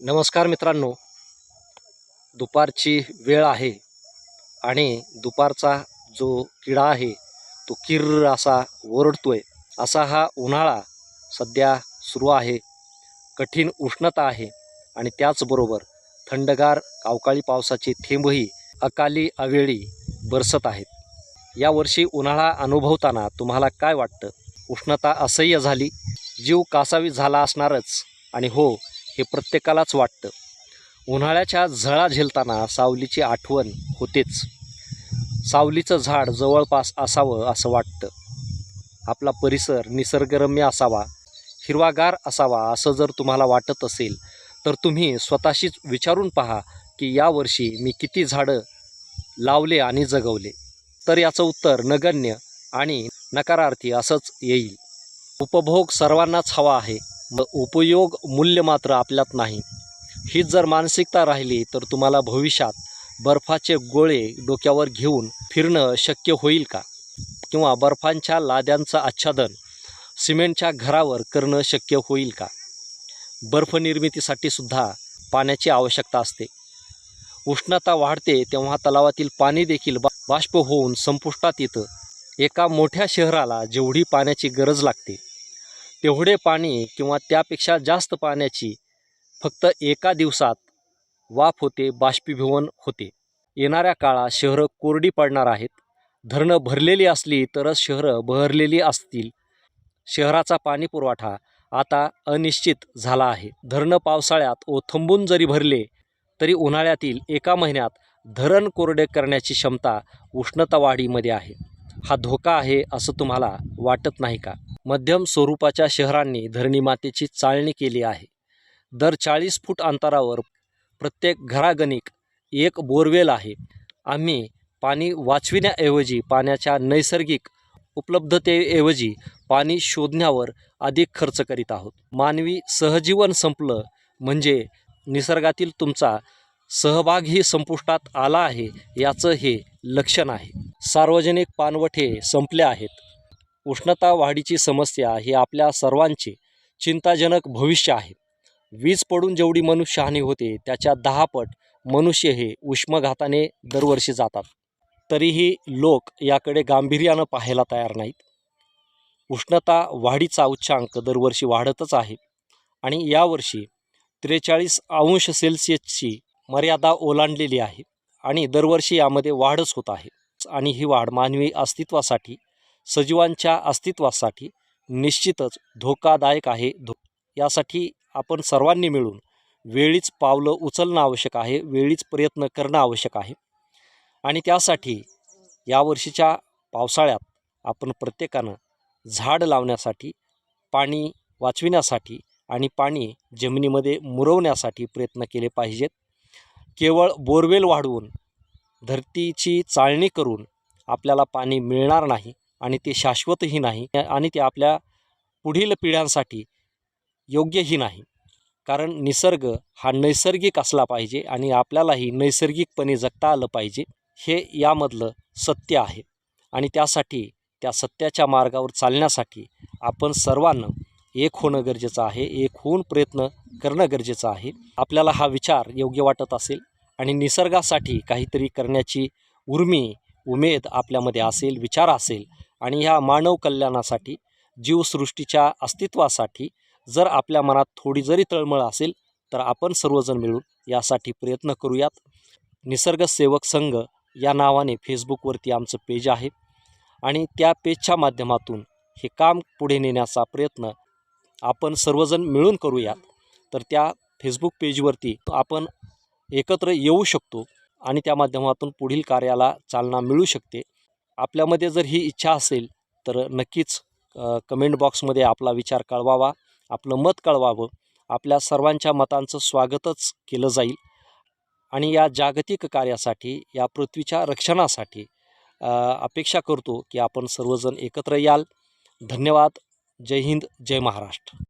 नमस्कार मित्रांनो दुपारची वेळ आहे आणि दुपारचा जो किडा आहे तो किर्र असा ओरडतो आहे असा हा उन्हाळा सध्या सुरू आहे. कठीण उष्णता आहे आणि त्याचबरोबर थंडगार अवकाळी पावसाचे थेंबही अकाली अवेळी बरसत आहेत. यावर्षी उन्हाळा अनुभवताना तुम्हाला काय वाटतं? उष्णता असह्य झाली? जीव कासावी झाला असणारच आणि हो हे प्रत्येकालाच वाटतं. उन्हाळ्याच्या झळा झेलताना सावलीची आठवण होतेच. सावलीचं झाड जवळपास असावं असं वाटतं. आपला परिसर निसर्गरम्य असावा हिरवागार असावा असं जर तुम्हाला वाटत असेल तर तुम्ही स्वतःशीच विचारून पहा की यावर्षी मी किती झाडं लावले आणि जगवले. तर याचं उत्तर नगण्य आणि नकारार्थी असंच येईल. उपभोग सर्वांनाच हवा आहे. उपयोग मूल्य मात्र आपल्यात नाही. हीच जर मानसिकता राहिली तर तुम्हाला भविष्यात बर्फाचे गोळे डोक्यावर घेऊन फिरणं शक्य होईल का? किंवा बर्फांच्या लाद्यांचं आच्छादन सिमेंटच्या घरावर करणं शक्य होईल का? बर्फ निर्मितीसाठी सुद्धा पाण्याची आवश्यकता असते. उष्णता वाढते तेव्हा तलावातील पाणी देखील बा बाष्प होऊन संपुष्टात येतं. एका मोठ्या शहराला जेवढी पाण्याची गरज लागते तेवढे पाणी किंवा त्यापेक्षा जास्त पाण्याची फक्त एका दिवसात वाफ होते बाष्पीभवन होते. येणाऱ्या काळात शहरं कोरडी पडणार आहेत. धरणं भरलेली असली तरच शहरं बहरलेली असतील. शहराचा पाणीपुरवठा आता अनिश्चित झाला आहे. धरणं पावसाळ्यात ओथंबून जरी भरले तरी उन्हाळ्यातील एका महिन्यात धरण कोरडे करण्याची क्षमता उष्णता वाढीमध्ये आहे. हा धोका आहे असं तुम्हाला वाटत नाही का? मध्यम स्वरूपाच्या शहरांनी धरणी मातेची चाळणी केली आहे. दर चाळीस फूट अंतरावर प्रत्येक घरागणिक एक बोरवेल आहे. आम्ही पाणी वाचविण्याऐवजी पाण्याच्या नैसर्गिक उपलब्धतेऐवजी पाणी शोधण्यावर अधिक खर्च करीत आहोत. मानवी सहजीवन संपलं म्हणजे निसर्गातील तुमचा सहभागही संपुष्टात आला आहे याचं हे लक्षण आहे. सार्वजनिक पानवठे संपले आहेत. उष्णता वाढीची समस्या ही आपल्या सर्वांचे चिंताजनक भविष्य आहे. वीज पडून जेवढी मनुष्यहानी होते त्याच्या दहापट मनुष्य हे उष्मघाताने दरवर्षी जातात. तरीही लोक याकडे गांभीर्यानं पाहायला तयार नाहीत. उष्णता वाढीचा उच्चांक दरवर्षी वाढतच आहे आणि यावर्षी त्रेचाळीस अंश सेल्सिअसची मर्यादा ओलांडलेली आहे आणि दरवर्षी यामध्ये वाढच होत आहे आणि ही वाढ मानवी अस्तित्वासाठी सजीवांच्या अस्तित्वासाठी निश्चितच धोकादायक आहे. धो यासाठी आपण सर्वांनी मिळून वेळीच पावलं उचलणं आवश्यक आहे वेळीच प्रयत्न करणं आवश्यक आहे. आणि त्यासाठी यावर्षीच्या पावसाळ्यात आपण प्रत्येकानं झाड लावण्यासाठी पाणी वाचविण्यासाठी आणि पाणी जमिनीमध्ये मुरवण्यासाठी प्रयत्न केले पाहिजेत. केवळ बोरवेल वाढवून धरतीची चाळणी करून आपल्याला पाणी मिळणार नाही. आणि ते शाश्वतही नाही आणि ते आपल्या पुढील पिढ्यांसाठी योग्यही नाही. कारण निसर्ग हा नैसर्गिक असला पाहिजे आणि आपल्यालाही नैसर्गिकपणे जगता आलं पाहिजे हे यामधलं सत्य आहे. आणि त्यासाठी त्या सत्याच्या मार्गावर चालण्यासाठी आपण सर्वांना एक होणं गरजेचं आहे एक होऊन प्रयत्न करणं गरजेचं आहे. आपल्याला हा विचार योग्य वाटत असेल आणि निसर्गासाठी काहीतरी करण्याची उर्मी उमेद आपल्यामध्ये असेल विचार असेल आणि ह्या मानव कल्याणासाठी जीवसृष्टीच्या अस्तित्वासाठी जर आपल्या मनात थोडी जरी तळमळ असेल तर आपण सर्वजण मिळून यासाठी प्रयत्न करूयात. निसर्ग सेवक संघ या नावाने फेसबुकवरती आमचं पेज आहे आणि त्या पेजच्या माध्यमातून हे काम पुढे नेण्याचा प्रयत्न आपण सर्वजण मिळून करूयात. तर त्या फेसबुक पेजवरती आपण एकत्र येऊ शकतो आणि त्या माध्यमातून पुढील कार्याला चालना मिळू शकते. आपल्यामध्ये जर ही इच्छा असेल तर नक्कीच कमेंट बॉक्समध्ये आपला विचार कळवावा आपलं मत कळवावं. आपल्या सर्वांच्या मतांचं स्वागतच केलं जाईल. आणि या जागतिक कार्यासाठी या पृथ्वीच्या रक्षणासाठी अपेक्षा करतो की आपण सर्वजण एकत्र याल. धन्यवाद. जय हिंद. जय महाराष्ट्र.